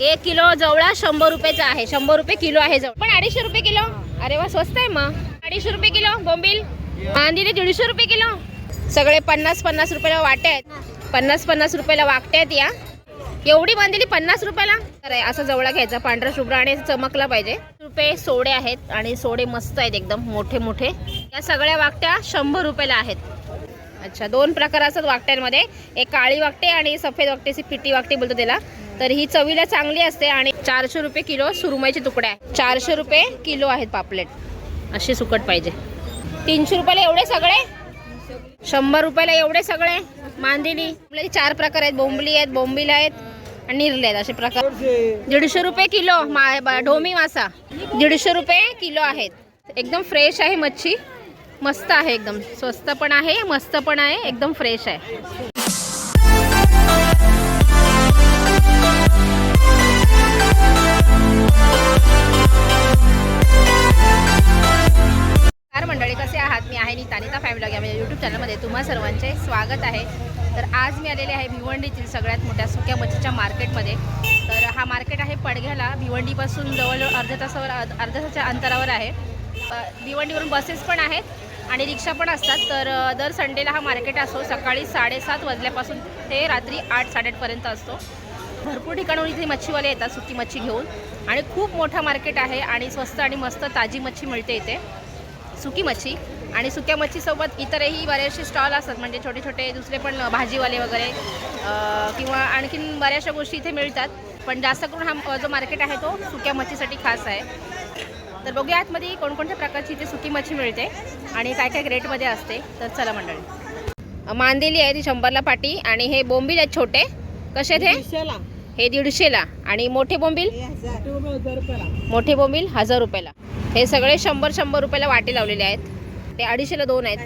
एक किलो जवळा शंभर रुपयाचा आहे. शंभर रुपये किलो आहे जवळ. पण अडीचशे रुपये किलो? अरे वा स्वस्त आहे मग. अडीचशे रुपये किलो बोंबील कांदिले दीडशे रुपये किलो. सगळे पन्नास पन्नास रुपयाला वाटे आहेत. पन्नास पन्नास रुपयाला वाकटे आहेत या. एवढी बांधलेली पन्नास रुपयाला? तर आहे, असा जवळा घ्यायचा. पांढरा शुभ्र आणि चमकला पाहिजे. रुपये सोडे आहेत आणि सोडे मस्त आहेत एकदम मोठे मोठे. या सगळ्या वाकट्या शंभर रुपयाला आहेत. अच्छा दोन प्रकार असतात वाकट्यांमध्ये. एक काळी वाकटे आणि सफेद वाकटेची पिटी वाकटे बोलतो त्याला. तर ही चवीला चांगली असते आणि चारशे रुपये किलो सुरमईचे तुकडे आहे. चारशे रुपये किलो आहेत पापलेट. असे सुकट पाहिजे. तीनशे रुपयाला एवढे सगळे? शंभर रुपयाला एवढे सगळे? मांदेली. आपल्याला चार प्रकार आहेत. बोंबली आहेत बोंबील आहेत आणि निरले आहेत असे प्रकार. दीडशे रुपये किलो मा ढोमी मासा. दीडशे रुपये किलो आहेत. एकदम फ्रेश आहे मच्छी. मस्त आहे एकदम. स्वस्त पण आहे मस्त पण आहे एकदम फ्रेश आहे. आहे नीता नीता फॅमिली या माझ्या यूट्यूब चॅनलमध्ये तुम्हा सर्वांचे स्वागत आहे. तर आज मी आलेले आहे भिवंडीतील सगळ्यात मोठ्या सुक्या मच्छीच्या मार्केटमध्ये. तर हा मार्केट आहे पडघ्याला. भिवंडीपासून जवळजवळ अर्ध्या तासावर अर्ध्या तासाच्या अंतरावर आहे. भिवंडीवरून बसेस पण आहेत आणि रिक्षा पण असतात. तर दर संडेला हा मार्केट असतो सकाळी साडेसात वाजल्यापासून ते रात्री आठ साडेआठपर्यंत असतो. भरपूर ठिकाणून इथे मच्छीवाले येतात सुकी मच्छी घेऊन. आणि खूप मोठा मार्केट आहे आणि स्वस्त आणि मस्त ताजी मच्छी मिळते इथे. सुकी मच्छी. आणि सुक्या मच्छीसोबत इतरही बरेचसे स्टॉल असतात. म्हणजे छोटे छोटे दुसरे पण भाजीवाले वगैरे किंवा आणखीन बऱ्याचशा गोष्टी इथे मिळतात. पण जास्त करून हा जो मार्केट आहे तो सुक्या मच्छीसाठी खास आहे. तर बघूया आतमध्ये कोणकोणत्या प्रकारची इथे सुकी मच्छी मिळते आणि काय काय रेटमध्ये असते. तर चला मंडळी. मांदेली आहे ती शंभरला पाटी आणि हे बोंबील आहेत छोटे. कसे आहेत हे? हे दीडशेला. आणि मोठे बोंबील? मोठे बोंबील हजार रुपयाला. हे सगळे शंभर शंभर रुपयाला वाटे लावलेले आहेत. ते अडीचशेला दोन आहेत.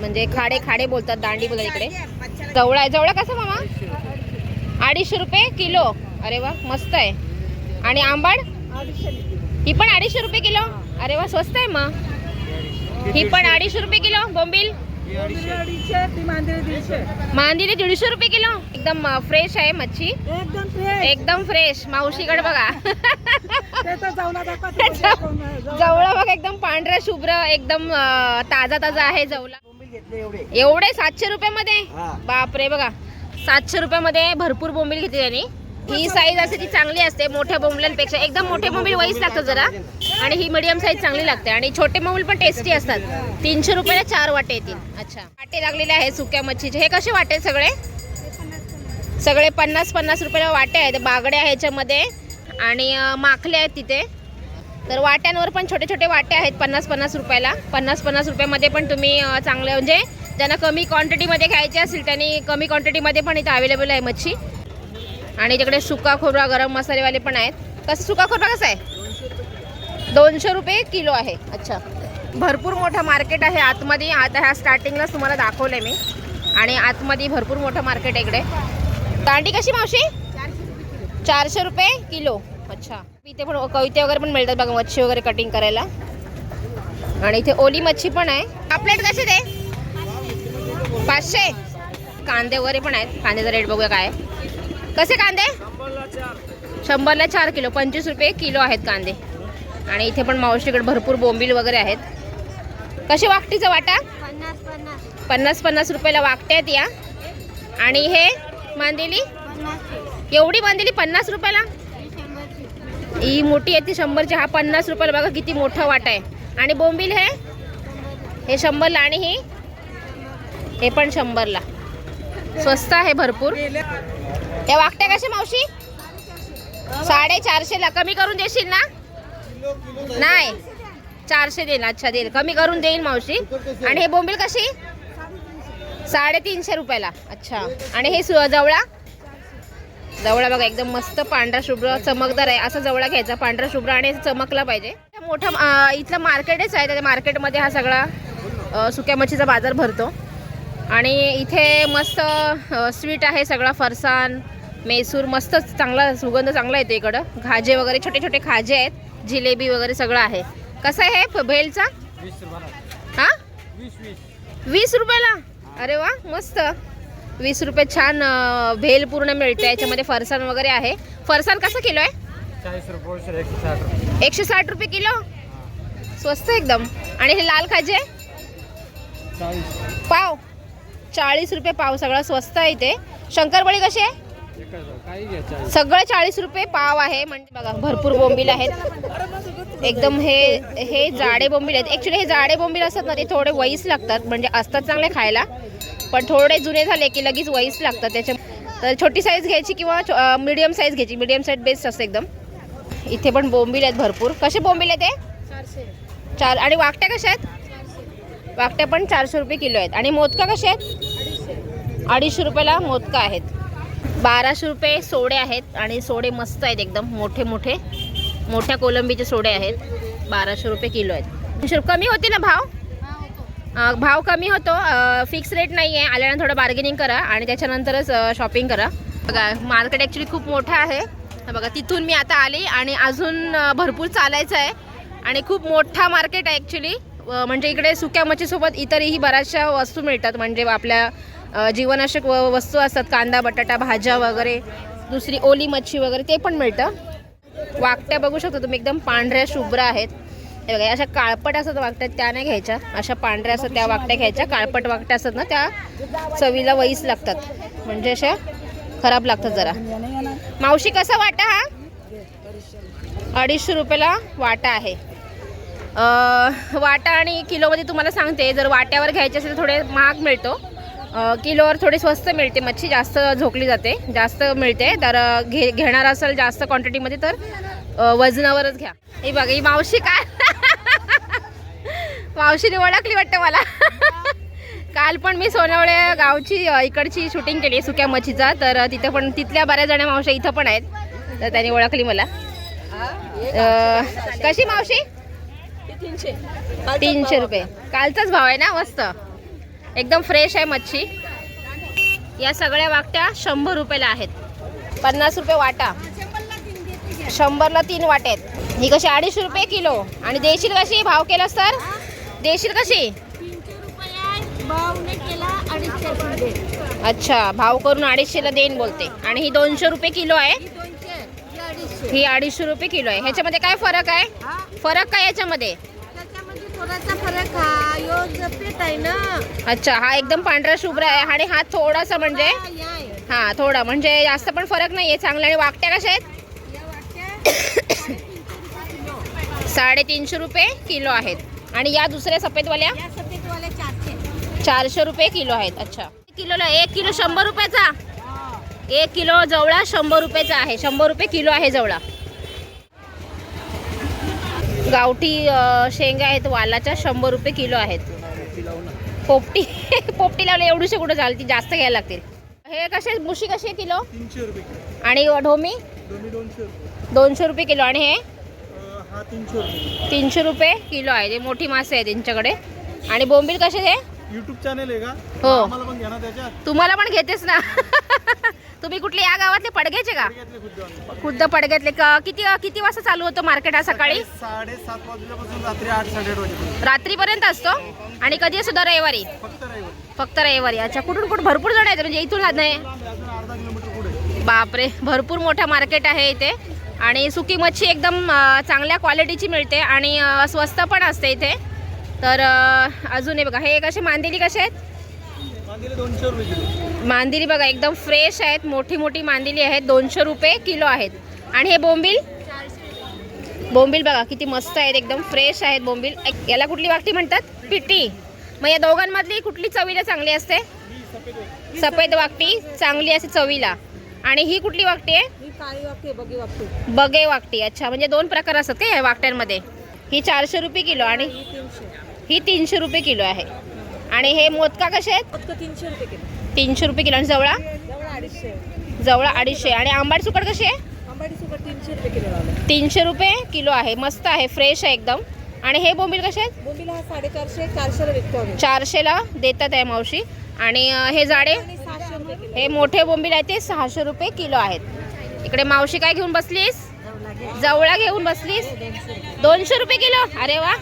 म्हणजे खाडे खाडे बोलतात दांडी बोलतात इकडे. जवळा आहे जवळा कसा मामा? अडीचशे रुपये किलो. अरे वा मस्त आहे. आणि आंबाड? ही पण अडीचशे रुपये किलो? अरे वा स्वस्त आहे मग ही पण अडीचशे रुपये किलो बोंबील? मांदिली दीडशे. रुपये किलो? एकदम फ्रेश आहे मच्छी. एकदम फ्रेश एकदम फ्रेश मावशीकडे बघा. जवळ बघा. एकदम पांढरा शुभ्र एकदम ताजा ताजा आहे जवळा. एवढे. सातशे रुपयामध्ये हा. बापरे बघा. सातशे रुपयामध्ये भरपूर बोंबील घेतली त्यांनी. ही साईज असते ती चांगली असते मोठ्या बोंबल्यांपेक्षा एकदम मोठे बोंबील वैस लागतं जरा. आणि ही मिडियम साईज चांगली लागते. आणि छोटे बोंबील पण टेस्टी असतात. तीनशे रुपयाला चार वाटे येतील. अच्छा. वाटे लागलेले आहेत सुक्या मच्छीचे. हे कसे वाटे आहेत सगळे? सगळे पन्नास पन्नास रुपयाला वाटे आहेत. बागड्या आहेत ह्याच्यामध्ये आणि माखले आहेत तिथे. तर वाट्यांवर पण छोटे छोटे वाटे आहेत पन्नास पन्नास रुपयाला. पन्नास पन्नास रुपयामध्ये पण तुम्ही चांगले म्हणजे ज्यांना कमी क्वांटिटीमध्ये खायचे असेल त्यांनी कमी क्वांटिटीमध्ये पण इथे अवेलेबल आहे मच्छी. आणि तिकडे सुका खोबरा गरम मसालेवाले पण आहेत. कसं सुका खोबरा कसा आहे? दोनशे रुपये किलो आहे. अच्छा. भरपूर मोठं मार्केट आहे आतमध्ये. आता ह्या स्टार्टिंगलाच तुम्हाला दाखवलं मी. आणि आतमध्ये भरपूर मोठं मार्केट आहे इकडे. दांडी कशी मावशी? चारशे रुपये किलो. अच्छा. इथे पण कविते वगैरे पण मिळतात बघा मच्छी वगैरे कटिंग करायला. आणि इथे ओली मच्छी पण आहे. पापलेट कसे ते पाचशे. कांदे वगैरे पण आहेत. कांद्याचा रेट बघूया काय आहे. कसे कांदे? शंभरला चार किलो. पंचवीस रुपये किलो आहेत कांदे. आणि इथे पण मावशीकडे भरपूर बोंबील वगैरे आहेत. कसे वाकटीचा वाटा? पन्नास पन्नास रुपयाला वाकटे आहेत या. आणि हे मांदेली? एवढी मांदेली पन्नास रुपयाला? ही मोठी आहे ती शंभरची. हा पन्नास रुपयाला बघा किती मोठा वाटा आहे. आणि बोंबील हे? हे शंभरला आणि ही? हे पण शंभरला. स्वस्त आहे भरपूर. या वागट्या कशा मावशी? साडेचारशेला. कमी करून देशील ना? नाही. चारशे देईल अच्छा देईल कमी करून देईल मावशी. आणि हे बोंबील कशी? साडेतीनशे रुपयाला. अच्छा. आणि हे सु- जवळा? जवळा बघा एकदम मस्त पांढरा शुभ्र चमकदार आहे. असा जवळा घ्यायचा पांढरा शुभ्र आणि चमकला पाहिजे. मोठा इथलं मार्केटच आहे. त्या मार्केटमध्ये हा सगळा सुक्या मच्छीचा बाजार भरतो. आणि इथे मस्त स्वीट आहे सगळा फरसाण मेसूर मस्त चांगला सुगंध चांगला येतो इकडं. खाजे वगैरे छोटे छोटे खाजे आहेत जिलेबी वगैरे सगळं आहे. कसं आहे भेलचा? हा? वीस रुपयाला? अरे वा मस्त. वीस रुपये छान भेल पूर्ण मिळते. याच्यामध्ये फरसाण वगैरे आहे. फरसाण कसं किलो आहे? एकशे साठ रुपये. किलो? स्वस्त एकदम. आणि हे लाल खाजे? पाव. चाळीस रुपये पाव सगळं स्वस्त आहे इथे. शंकरबळी कशी आहे? सगळं चाळीस रुपये पाव आहे. म्हणजे बघा भरपूर बोंबील आहेत. एकदम हे हे जाडे बोंबील आहेत. ॲक्च्युली हे जाडे बोंबील असतात ना ते थोडे वईस लागतात. म्हणजे असतात चांगले खायला पण थोडे जुने झाले की लगेच वईस लागतात. त्याच्या तर छोटी साईज घ्यायची किंवा मीडियम साईज घ्यायची. मीडियम साईज बेस्ट असते एकदम. इथे पण बोंबील आहेत भरपूर. कसे बोंबील आहेत ते चार आणि वाकट्या कशा आहेत? वाकट्या पण चारशे रुपये किलो आहेत. आणि मोदका कसे आहेत? अडीचशे रुपयाला मोदका आहेत. बाराशे रुपये सोडे आहेत आणि सोडे मस्त आहेत एकदम मोठे मोठे. मोठ्या कोलंबीचे सोडे आहेत. बाराशे रुपये किलो आहेत. कमी होते ना भाव? भाव कमी होतो. फिक्स रेट नाही आहे आल्यानंतर थोडं बार्गेनिंग करा आणि त्याच्यानंतरच शॉपिंग करा. बघा मार्केट ॲक्च्युली खूप मोठं आहे. बघा तिथून मी आता आली आणि अजून भरपूर चालायचं आहे. आणि खूप मोठा मार्केट आहे ॲक्च्युली म्हणजे इकडे सुक्या मच्छीसोबत इतरही बऱ्याचशा वस्तू मिळतात. म्हणजे आपल्या जीवनाशक जीवनावश्यक व वस्तू असतात. कांदा बटाटा भाज्या वगैरे दुसरी ओली मच्छी वगैरे ते पण मिळतं. वाकट्या बघू शकता तुम्ही एकदम पांढऱ्या शुभ्र आहेत. हे बघा अशा काळपट असतात वाकट्या त्या नाही घ्यायच्या. अशा पांढऱ्या असतात त्या वाकट्या घ्यायच्या. काळपट वाकट्या असतात ना त्या चवीला वईस लागतात. म्हणजे अशा खराब लागतात जरा. मावशी कसा वाटा हा? अडीचशे रुपयाला वाटा आहे. वाटा आणि किलोमध्ये तुम्हाला सांगते जर वाट्यावर घ्यायचे असेल तर थोडे महाग मिळतो. किलोवर थोडी स्वस्त मिळते मच्छी जास्त झोकली जाते जास्त मिळते. तर घे घेणार असेल जास्त क्वांटिटीमध्ये तर वजनावरच घ्या. हे बघा ही मावशी काय मावशीने ओळखली वाटतं मला. काल पण मी सोनवळे गावची इकडची शूटिंग केली सुक्या मच्छीचा. तर तिथं पण तिथल्या बऱ्याच जण्या मावश्या इथं पण आहेत. तर त्यांनी ओळखली मला. कशी मावशी? तीनशे. रुपये. कालचाच भाव आहे ना मस्त. एकदम फ्रेश आहे मच्छी. या सगळ्या वाकट्या शंभर रुपयाला आहेत. पन्नास रुपये वाटा. शंभरला तीन वाटे आहेत. ही कशी अडीचशे रुपये किलो. आणि देशील कशी? भाव केला तर? देशील कशी? अच्छा भाव करून अडीचशेला देईन बोलते. आणि ही दोनशे रुपये किलो आहे. ही अडीचशे रुपये किलो आहे. ह्याच्यामध्ये काय फरक आहे? फरक काय याच्यामध्ये? थोडासा फरक हा. यो ज पीठ आहे ना. अच्छा हा एकदम पांढरा शुभ्र आहे आणि हा थोडासा म्हणजे हा, या आहे. हा थोडा. म्हणजे जास्त पण फरक नाही आहे चांगला आणि वाकट्या कशा आहेत? या वाट्या साडेतीनशे रुपये किलो आहेत. आणि या दुसऱ्या सफेदवाल्या? या सफेदवाल्या चारशे. चारशे रुपये किलो आहेत. अच्छा. किलोला एक किलो शंभर रुपयाचा? एक किलो जवळा शंभर रुपयाचा आहे. शंभर रुपये किलो आहे जवळा. गावठी शेंगा आहेत वालाच्या शंभर रुपये किलो आहेत. पोपटी पोपटी लावली एवढीशी कुठं चालती जास्त घ्यायला लागतील. हे कसे मुशी कशी किलो? तीनशे रुपये आणि ढोमी? दोनशे रुपये. किलो. आणि हे? हा तीनशे रुपये किलो. आहे. मोठी मासे आहे त्यांच्याकडे. आणि बोंबील कसे आहे युट्यूब चॅनल आहे का? हो. आम्हाला पण घ्या ना त्याच्यात. तुम्हाला पण घेतेच ना. तुम्ही कुठले या गावातले पडग्याचे का? घेतले खुद्द आम्ही. खुद्द पडग्यातले का किती किती वाजता चालू होतं मार्केट हा सकाळी? साडेसात वाजल्यापासून रात्री आठ साडेआठ वाजेपर्यंत. रात्रीपर्यंत असतो? आणि कधी असतो? दर रविवारी? फक्त रविवार. फक्त रविवारी. अच्छा कुठून कुठून? भरपूर जण आहेत म्हणजे इथून नाही. आम्ही अजून अर्धा किलोमीटर पुढे. बापरे भरपूर मोठं मार्केट आहे इथे. आणि सुकी मच्छी एकदम अं, चांगल्या क्वालिटीची मिळते आणि अं, स्वस्त पण असते इथे. तर अजून हे बघा हे कसे मांदेली कसे आहेत? मांदिरी बघा एकदम फ्रेश आहेत मोठी मोठी मांदिली आहेत दोनशे रुपये किलो आहेत. आणि हे बोंबील? बोंबील बघा किती मस्त आहेत एकदम फ्रेश आहेत बोंबील. एक- याला कुठली वाकटी म्हणतात? पिटी. मग या दोघांमधली कुठली चवीला चांगली असते? सफेद वाकटी चांगली असते चवीला. आणि ही कुठली वाकटी आहे? ही बगे वाकटी अच्छा. म्हणजे दोन प्रकार असतात का या वाकट्यांमध्ये ही चारशे रुपये किलो आणि ही तीनशे ही रुपये किलो आहे. आणि हे मोदका कसे आहेत? तीनशे रुपये किलो. तीनशे रुपये किलो. आणि जवळा? जवळ अडीचशे. जवळ अडीचशे. आणि आंबाड सुकट कशी आहे? आंबाडी सुपर तीनशे रुपये किलो लावलं तीनशे रुपये किलो आहे. मस्त आहे. फ्रेश आहे एकदम. आणि हे बोंबील कसे आहेत? बोंबीला हा साडेचारशे चारशेला विकतो आम्ही. चारशेला देतात आहे मावशी. आणि अं, हे जाडे? आणि सहाशे रुपये किलो. हे मोठे बोंबील आहे ते सहाशे रुपये किलो आहेत. इकडे मावशी काय घेऊन बसलीस? जवळा घेऊन बसलीस? दोनशे रुपये किलो? अरे वा.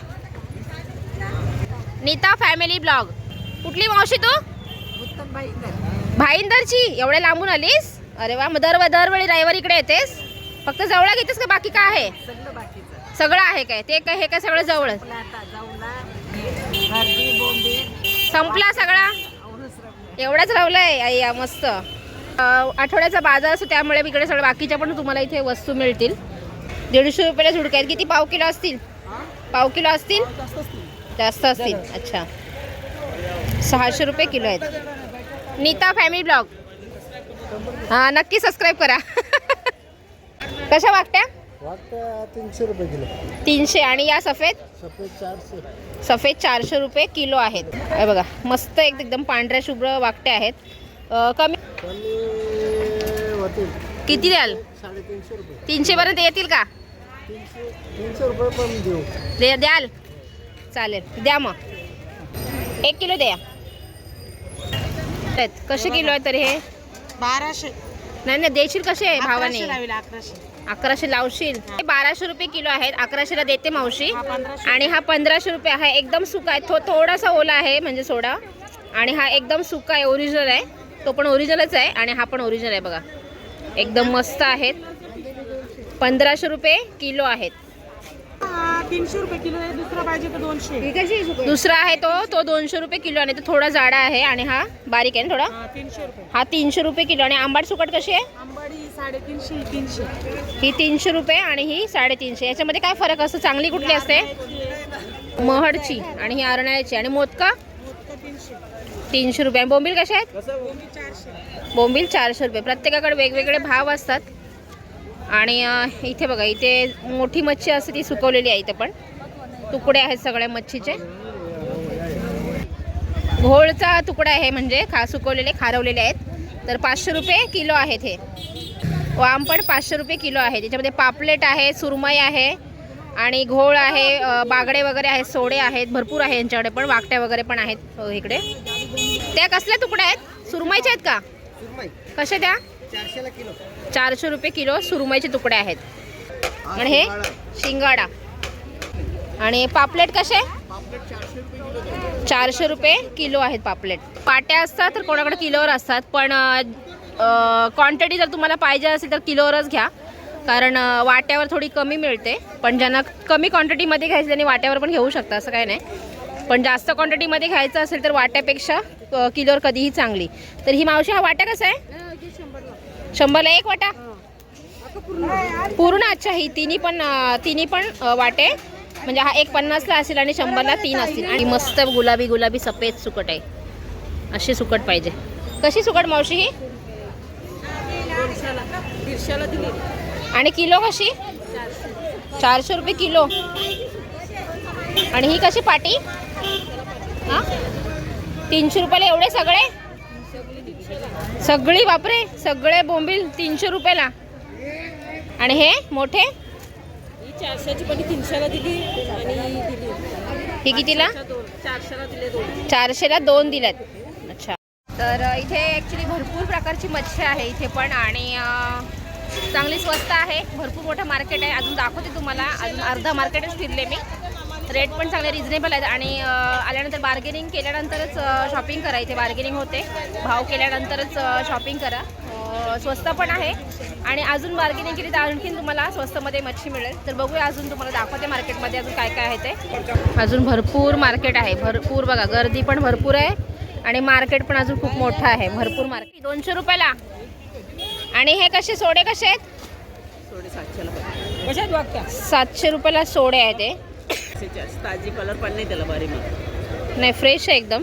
Neeta family blog. कुठली मावशी तू? भाईंदरची. एवढ्या लांबून आलीस? अरे वा मग दर दरवेळी रविवारी इकडे येतेस? फक्त जवळ घेतेस का बाकी काय आहे? सगळं आहे काय? ते काय हे काय सगळं जवळ संपला सगळा? एवढाच रावलाय आई मस्त. आठवड्याचा बाजार असतो त्यामुळे इकडे सगळं बाकीच्या पण तुम्हाला इथे वस्तू मिळतील. दीडशे रुपयाला झुडके आहेत. किती? पाव किलो असतील? पाव किलो असतील? जास्त असतील. अच्छा. सहाशे रुपये किलो आहेत. Neeta family blog. हां नक्की सबस्क्राईब करा. कशा वागत्या? तीनशे रुपये किलो. तीनशे. आणि या सफेद? सफेद चारशे. सफेद चारशे रुपये किलो आहेत. हे बघा मस्त एक एकदम पांढऱ्या शुभ्र वाकटे आहेत. कमी किती द्याल? साडेतीनशे रुपये. तीनशे पर्यंत येतील का? तीनशे रुपये पण देऊ. दे द्याल? चालेल. द्या मग. एक किलो द्या. कसे किलो आहे तरी हे? बाराशे. नाही नाही देशील कसे आहे भावाने? अकराशे लावशील. हे. बाराशे रुपये किलो आहेत. अकराशेला देते मावशी. आणि हा पंधराशे रुपये आहे. एकदम सुका आहे. थो थोडासा ओला आहे म्हणजे सोडा. आणि हा एकदम सुका आहे ओरिजिनल आहे. तो पण ओरिजिनलच आहे आणि हा पण ओरिजिनल आहे बघा. एकदम मस्त आहेत. पंधराशे रुपये किलो आहेत. तीनशे रुपये किलो आहे दुसरा पाहिजे तर दोनशे. दुसरा आहे तो तो दोनशे रुपये किलो आणि तो थोडा जाडा आहे आणि हा बारीक आहे ना थोडा? हा, तीनशे रुपये. हा तीनशे रुपये किलो. आणि आंबाट सुकट कशी आहे? आंबाडी साडेतीनशे ही तीनशे. ही तीनशे रुपये आणि ही साडेतीनशे. याच्यामध्ये काय फरक असतो? चांगली कुठली असते? महडची आणि ही आरण्याची. आणि मोदका? तीनशे. तीनशे रुपये. आणि बोंबील कसे आहेत? चारशे. बोंबील चारशे रुपये. प्रत्येकाकडे वेगवेगळे भाव असतात. आणि इथे बघा इथे मोठी मच्छी असते ती सुकवलेली आहे इथे पण. तुकडे आहेत सगळ्या मच्छीचे. घोळचा तुकडा आहे म्हणजे खा सुकवलेले खारवलेले आहेत. तर पाचशे रुपये किलो आहेत हे. वाम पण पाचशे रुपये किलो आहे. त्याच्यामध्ये पापलेट आहे सुरमई आहे आणि घोळ आहे बागडे वगैरे आहेत सोडे आहेत भरपूर आहे यांच्याकडे पण वाकट्या वगैरे पण आहेत इकडे. त्या कसल्या तुकड्या आहेत? सुरमईच्या आहेत का? कशा त्या? चारशे रुपये किलो सुरमईचे तुकडे आहेत. आणि हे शिंगाडा. आणि पापलेट कसे? चारशे रुपये किलो आहेत पापलेट. पाट्या असतात तर कोणाकडे किलोवर असतात पण क्वांटिटी जर तुम्हाला पाहिजे असेल तर किलोवरच घ्या. कारण वाट्यावर थोडी कमी मिळते पण ज्यांना कमी क्वांटिटीमध्ये घ्यायची त्यांनी वाट्यावर पण घेऊ शकता असं काही नाही. पण जास्त क्वांटिटीमध्ये घ्यायचं असेल तर वाट्यापेक्षा किलोवर कधीही चांगली. तर ही मावशी हा वाटा कसा आहे? शंभरला एक वाटा? पूर्ण अच्छा ही तिन्ही पण तिन्ही पण वाटे. म्हणजे हा एक पन्नासला असेल आणि शंभरला तीन असतील. आणि मस्त गुलाबी गुलाबी सफेद सुकट आहे. अशी सुकट पाहिजे. कशी सुकट मावशी ही? आणि किलो कशी? चारशे रुपये किलो. आणि ही कशी पाटी? हा? तीनशे रुपयाला एवढे सगळे? सगळी बापरे सगळे बोंबील तीनशे रुपयाला. आणि हे मोठे? ही चारशेची पण तीनशेला दिली आणि दिली. हे कितीला? दोन चारशेला दिले दोन. चारशेला दोन दिल्यात. अच्छा. तर इथे ॲक्च्युली भरपूर प्रकारची मच्छी आहे इथे पण आणि चांगली स्वस्त आहे. भरपूर मोठं मार्केट आहे. अजून दाखवते तुम्हाला. अजून अर्धा मार्केटच फिरले मी. रेट पण चांगले रिझनेबल आहेत आणि आल्यानंतर बार्गेनिंग केल्यानंतरच शॉपिंग करा. इथे बार्गेनिंग होते. भाव केल्यानंतरच शॉपिंग करा. स्वस्त पण आहे. आणि अजून बार्गेनिंग केली तर आणखीन तुम्हाला स्वस्तमध्ये मच्छी मिळेल. तर बघूया अजून तुम्हाला दाखवते मार्केटमध्ये अजून काय काय आहे ते. अजून भरपूर मार्केट आहे. भरपूर बघा गर्दी पण भरपूर आहे. आणि मार्केट पण अजून खूप मोठं आहे. भरपूर मार्केट दोनशे रुपयाला. आणि हे कसे सोडे कसे आहेत? सातशे रुपयाला सोडे आहे ते. ताजी कलर पण नाही त्याला बारी नाही फ्रेश आहे एकदम.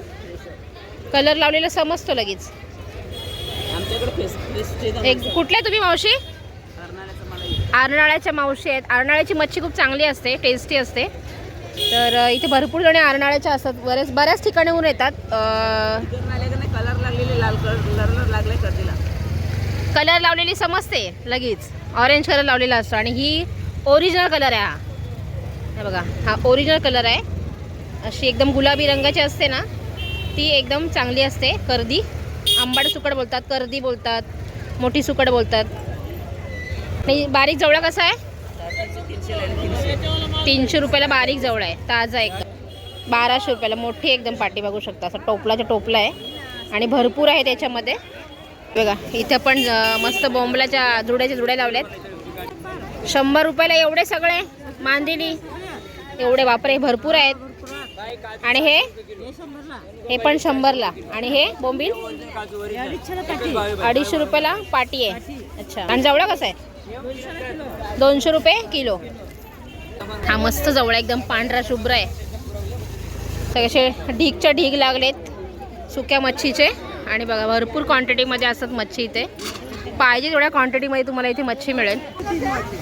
कलर लावलेला समजतो लगेच. एक कुठल्या तुम्ही मावशी? आरनाळ्याच्या मावशी आहेत. आरनाळ्याची मच्छी खूप चांगली असते टेस्टी असते. तर इथे भरपूर जणे आरनाळ्याच्या असतात. बरेच बऱ्याच ठिकाणीहून येतात. कलर लागलेले लाल कलर लागले कलर लावलेली समजते लगेच. ऑरेंज कलर लावलेला असतो. आणि ही ओरिजिनल कलर आहे हा. हे बघा हा ओरिजिनल कलर आहे. अशी एकदम गुलाबी रंगाची असते ना ती एकदम चांगली असते. कर्दी आंबाड सुकड बोलतात कर्दी बोलतात मोठी सुकड बोलतात. आणि बारीक जवळा कसा आहे? तीनशे रुपयाला बारीक जवळ आहे ताजा एकदम. बाराशे रुपयाला मोठी एकदम पाटी बघू शकता असं टोपलाच्या टोपला आहे. आणि भरपूर आहे त्याच्यामध्ये. बघा इथं पण मस्त बोंबलाच्या जुड्याच्या जुड्या लावल्यात. शंभर रुपयाला एवढे सगळे मांदिली. एवढे बापरे भरपूर आहेत. आणि हे? हे पण शंभरला. आणि हे बोंबील? अडीचशे रुपयाला पाटी आहे. अच्छा. आणि जवळा कसं आहे? दोनशे रुपये किलो. हा मस्त जवळा एकदम पांढरा शुभ्र आहे. सगळे ढीगच्या ढीग लागलेत सुक्या मच्छीचे. आणि बघा भरपूर क्वांटिटीमध्ये असतात मच्छी इथे. पाहिजे तेवढ्या क्वांटिटीमध्ये तुम्हाला इथे मच्छी मिळेल.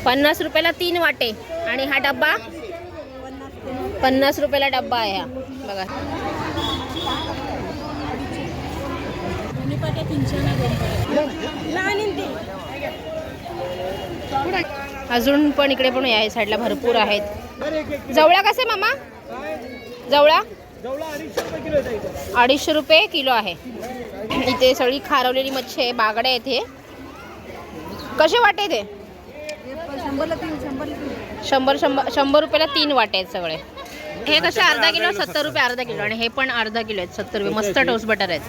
पन्नास रुपयाला तीन वाटे. आणि हा डब्बा पन्नास रुपयाला डब्बा आहे हा. बघा. अजून पण इकडे पण या साईडला भरपूर आहेत. जवळा कसे मामा? जवळा? अडीचशे रुपये किलो आहे. इथे सगळी खारवलेली मच्छी आहे बागड्या आहेत हे. कसे वाटे ते शंभर शंभर शंभर रुपयाला तीन वाटे आहेत सगळे. हे कसे अर्धा किलो सत्तर रुपये अर्धा किलो. आणि हे पण अर्धा किलो आहेत सत्तर रुपये. मस्त टोस्ट बटर आहेत.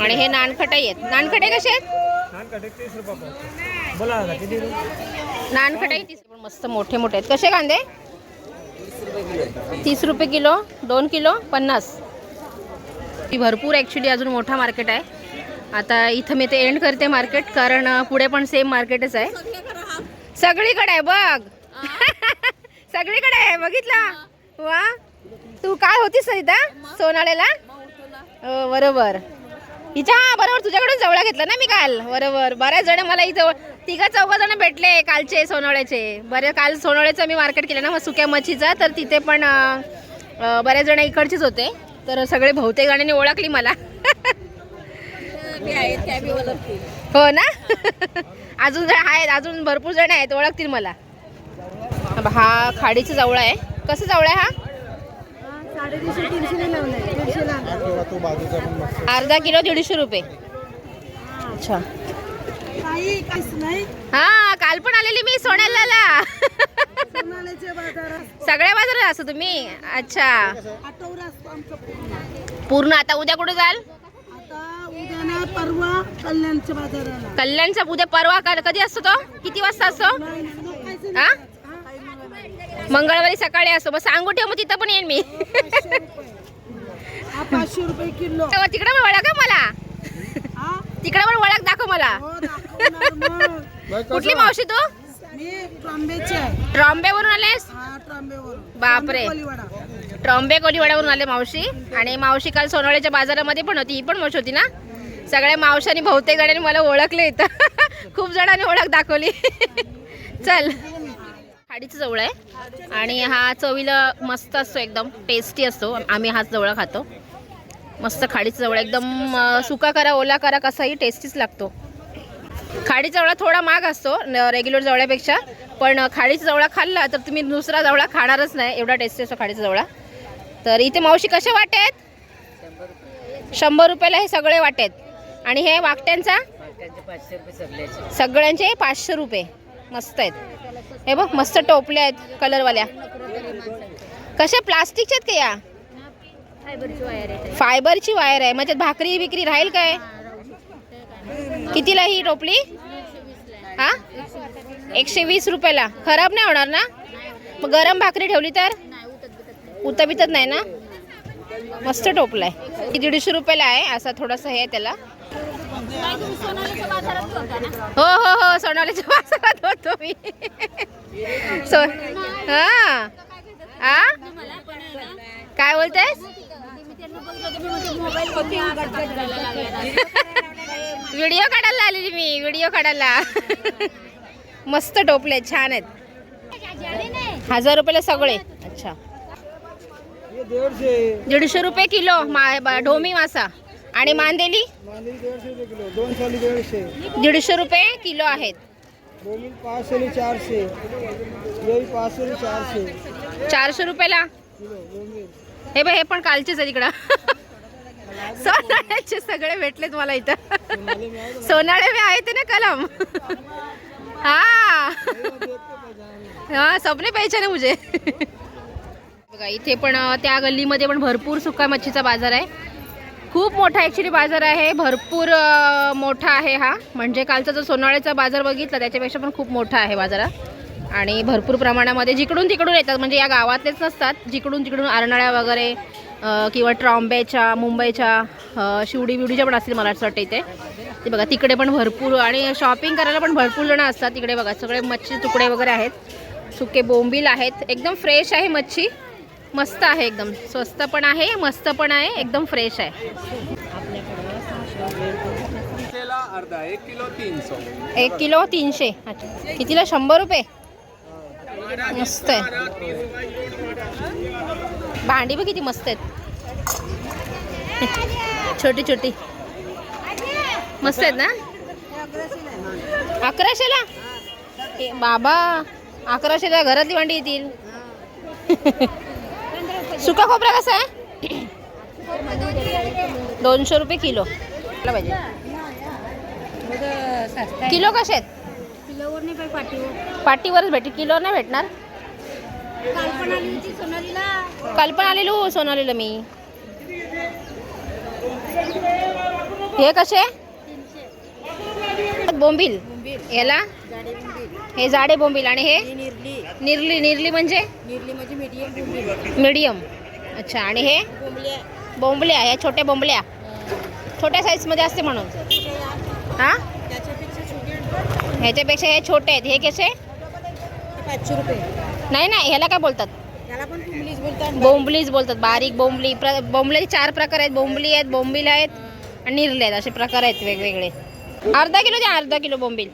आणि हे नानखटाई आहेत. नानखटाई कसे आहेत? नानखटाई तीस पण मस्त मोठे मोठे आहेत. कसे कांदे? तीस रुपये किलो दोन किलो पन्नास. ती भरपूर ॲक्च्युली अजून मोठा मार्केट आहे. आता इथं मी ते एंड करते मार्केट कारण पुढे पण सेम मार्केटच आहे. सगळीकडे आहे बघ. सगळीकडे आहे बघितला? वा. तू काय होतीस सरिता सोनाळ्याला हो बरोबर. हिच्या हा बरोबर. तुझ्याकडून जवळ घेतला ना मी काल. बरोबर. बऱ्याच जण मला इथं तिघा चौघा जण भेटले कालचे सोनवळ्याचे बरे काल सोनवळ्याचं मी मार्केट केलं ना मग सुक्या मच्छीचा. तर तिथे पण बऱ्याच जण इकडचेच होते. तर सगळे बहुतेक जणांनी ओळखली मला. हो ना? अजून जण आहेत अजून भरपूर जण आहेत ओळखतील मला. हा खाडीचा जवळ आहे. कसं जवळ आहे हा? अर्धा किलो दीडशे रुपये. अच्छा. हा काल पण आलेली मी सोन्याला सगळ्या बाजारात असतो तुम्ही? अच्छा. पूर्ण आता उद्या कुठे जाल? परवा कल्याणच्या बाजाराला. कल्याणचा उद्या परवा कधी असतो तो? किती वाजता असतो? हा? मंगळवारी सकाळी असतो मग सांगू ठेव मग तिथं पण येईन मी. पाचशे रुपये. हा किलो तिकडे पण ओळख हं मला. हा? तिकडे पण ओळख दाखव मला. हो दाखवणार मग. कुठली मावशी तू? आहे. ट्रॉम्बेवरून आलेस? हा बापरे. ट्रॉम्बे कोलीवाड्यावरून आले मावशी. आणि मावशी काल सोनवड्याच्या बाजारामध्ये पण होती ही पण मावशी होती ना? सगळ्या मावशांनी बहुतेक जणांनी मला ओळखले इथं. खूप जणांनी ओळख दाखवली. चल. खाडीचं जवळ आहे. आणि हा चवीला मस्त असतो एकदम टेस्टी असतो. आम्ही हाच जवळ खातो. मस्त खाडीचं जवळ. एकदम सुका करा ओला करा कसाही टेस्टीच लागतो. खाडीचा जवळा थोडा महाग असतो रेग्युलर जवळ्यापेक्षा. पण खाडीचा जवळा खाल्ला तर तुम्ही दुसरा जवळा खाणारच नाही. एवढा टेस्टी असतो खाडीचा जवळा. तर इथे मावशी कसे वाटे आहेत शंभर रुपयाला हे सगळे वाटे आहेत आणि हे वाकट्यांचा? सगळ्यांचे पाचशे रुपये. मस्त आहेत. हे बघ मस्त टोपल्या आहेत कलरवाल्या. कशा प्लास्टिकच्या आहेत का या? फायबरची वायर आहे. म्हणजे भाकरी बिकरी राहील काय? कितीला ही टोपली? हा? एकशे वीस रुपयाला. खराब नाही होणार ना? मग गरम भाकरी ठेवली तर? उतबितत बितत नाही ना? मस्त टोपला आहे. दीडशे रुपयाला आहे? असा थोडासा हे त्याला. हो हो हो सोनालीच्या बाजारात होतो मी. सो हा. हा काय बोलतेस? व्हिडिओ काढायला आलेली मी व्हिडिओ काढायला. मस्त टोपले छान आहेत. हजार रुपयाला सगळे. अच्छा. दीडशे रुपये किलो मा ढोमी मासा. आणि मांदेली? दीडशे. रुपये किलो आहेत. चारशे रुपयाला? हे बघ हे पण कालचेच आहे तिकडं सोनाळ्याचे सगळे भेटलेत मला इथं. सोनाळे मी आहे ते ना कलम? हा. हा सपने पाहिजे ना मुझे. बघा इथे पण त्या गल्लीमध्ये पण भरपूर सुका मच्छीचा बाजार आहे. खूप मोठा ॲक्च्युली बाजार आहे. भरपूर मोठा आहे हा. म्हणजे कालचा जो सोनाळ्याचा बाजार बघितला त्याच्यापेक्षा पण खूप मोठा आहे बाजारा. आणि भरपूर प्रमाणामध्ये जिकडून तिकडून येतात. म्हणजे या गावातलेच नसतात. जिकडून तिकडून आरणाळ्या वगैरे किंवा ट्रॉम्बेच्या मुंबईच्या शिवडी बिवडीच्या पण असतील मला असं वाटतं इथे. ते बघा तिकडे पण भरपूर आणि शॉपिंग करायला पण भरपूर जणं असतात. तिकडे बघा सगळे मच्छी तुकडे वगैरे आहेत. सुके बोंबील आहेत. एकदम फ्रेश आहे मच्छी. मस्त आहे एकदम. स्वस्त पण आहे मस्त पण आहे एकदम फ्रेश आहे. अर्धा एक किलो एक तीनशे. अच्छा. कितीला? शंभर रुपये? मस्त आहे. भांडी बघ किती मस्त आहेत. छोटी छोटी. मस्त आहेत ना? अकराशेला? बाबा अकराशेला घरातली भांडी येतील. सुका खोबरा कसा आहे? दोनशे रुपये किलो. पाहिजे. किलो कसे आहेत? किलोवर नाही पाहिजे पाटीवरच भेटेल किलो नाही भेटणार. कल्पना आलेलो आली आलेलो सोनालीला मी. हे कसे? बोंबील. याला? हे जाडे बोंबील. आणि हे? निर्ली. निर्ली निर्ली म्हणजे? निर्ली म्हणजे मीडियम मीडियम अच्छा आणि हे? बोंबल्या बोंबल्या ह्या छोट्या बोंबल्या. छोट्या साईजमध्ये असते म्हणून. हां? ह्याच्यापेक्षा हे छोटे आहेत. हे कसे? पाचशे रुपये. नाही नाही ह्याला काय बोलतात? बोंबलीच बोलतात बारीक. बोंबली प्र बोंबलीचे चार प्रकार आहेत. बोंबली आहेत बोंबील आहेत आणि निरले आहेत. असे प्रकार आहेत वेगवेगळे. अर्धा किलो द्या अर्धा किलो बोंबील.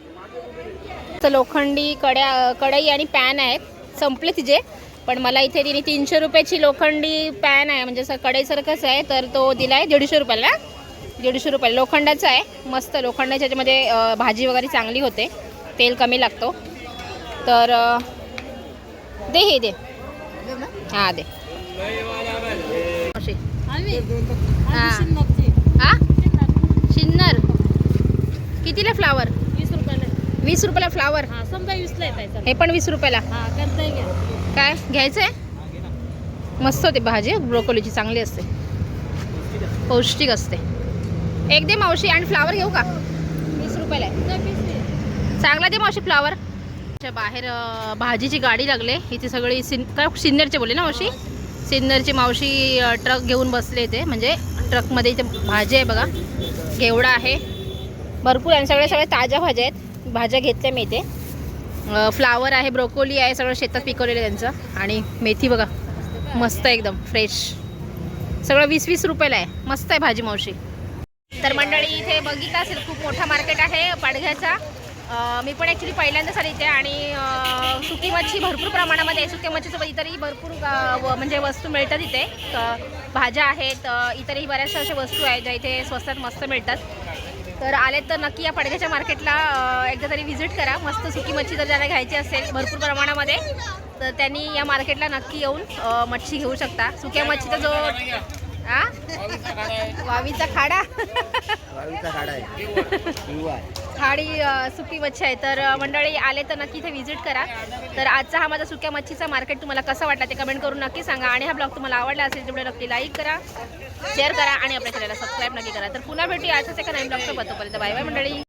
तर लोखंडी कड्या कढई आणि पॅन आहेत. संपले तिचे पण मला इथे तिने तीनशे रुपयाची लोखंडी पॅन आहे. म्हणजे असं कढईसारखंच आहे. तर तो दिला आहे दीडशे रुपयाला. दीडशे रुपयाला. लोखंडाचा आहे. मस्त लोखंडाच्या ह्याच्यामध्ये भाजी वगैरे चांगली होते. तेल कमी लागतो. तर दे हे दे. हां दे. हा. हा शिन्नर. कितीला फ्लावर वीस रुपयाला फ्लावर हा समजा वीसला येत हे पण वीस रुपयाला. हा घ्या. काय? घ्यायचं आहे मस्त होते भाजी ब्रोकोलीची चांगली असते. पौष्टिक असते. एक दे मावशी आणि फ्लावर घेऊ का? वीस रुपयाला आहे. चांगला दे मावशी फ्लावर अच्छा, बाहेर अं, भाजीची गाडी लागले. इथे सगळी सिन काय सिन्नरचे बोलले ना मावशी? सिन्नरची मावशी अं, ट्रक घेऊन बसले इथे. म्हणजे ट्रकमध्ये इथे भाजी आहे बघा. घेवडा आहे. भरपूर आणि सगळ्या सगळ्या ताज्या भाज्या आहेत. भाज्या घेतल्या मी इथे. फ्लावर आहे ब्रोकोली आहे सगळं शेतात पिकवलेलं आहे त्यांचं. आणि मेथी बघा मस्त आहे एकदम फ्रेश सगळं वीस वीस रुपयाला आहे मस्त आहे भाजी मावशी. तर मंडळी इथे बघितलं असेल खूप मोठा मार्केट आहे पाडघ्याचा. मी पण ॲक्च्युली पहिल्यांदाच आले इथे आणि सुकी मच्छी भरपूर प्रमाणामध्ये आहे. सुक्या मच्छीसोबत इतरही भरपूर व- म्हणजे वस्तू मिळतात इथे. भाज्या आहेत इतरही बऱ्याचशा अशा वस्तू आहेत ज्या इथे स्वस्तात मस्त मिळतात. तर आले तर नक्की या पडद्याच्या मार्केटला एकदा तरी व्हिजिट करा. मस्त सुकी मच्छी जर ज्यांना घ्यायची असेल भरपूर प्रमाणामध्ये. तर त्यांनी या मार्केटला नक्की येऊन मच्छी घेऊ शकता. सुक्या मच्छीचा जो आ? वावीचा खाडा खाडी? खाडी सुकी मच्छी आहे. तर मंडळी आले तर नक्की इथे व्हिजिट करा. तर आजचा हा माझा सुक्या मच्छीचा मार्केट तुम्हाला कसा वाटला ते कमेंट करून नक्की सांगा. आणि हा ब्लॉग तुम्हाला आवडला असेल तेवढे नक्की लाईक करा शेअर करा आणि आपल्या चॅनलला सबस्क्राईब नक्की करा. तर पुन्हा भेटूया अशाच एका नवीन ब्लॉगचं तोपर्यंत. बाय बाय मंडळी.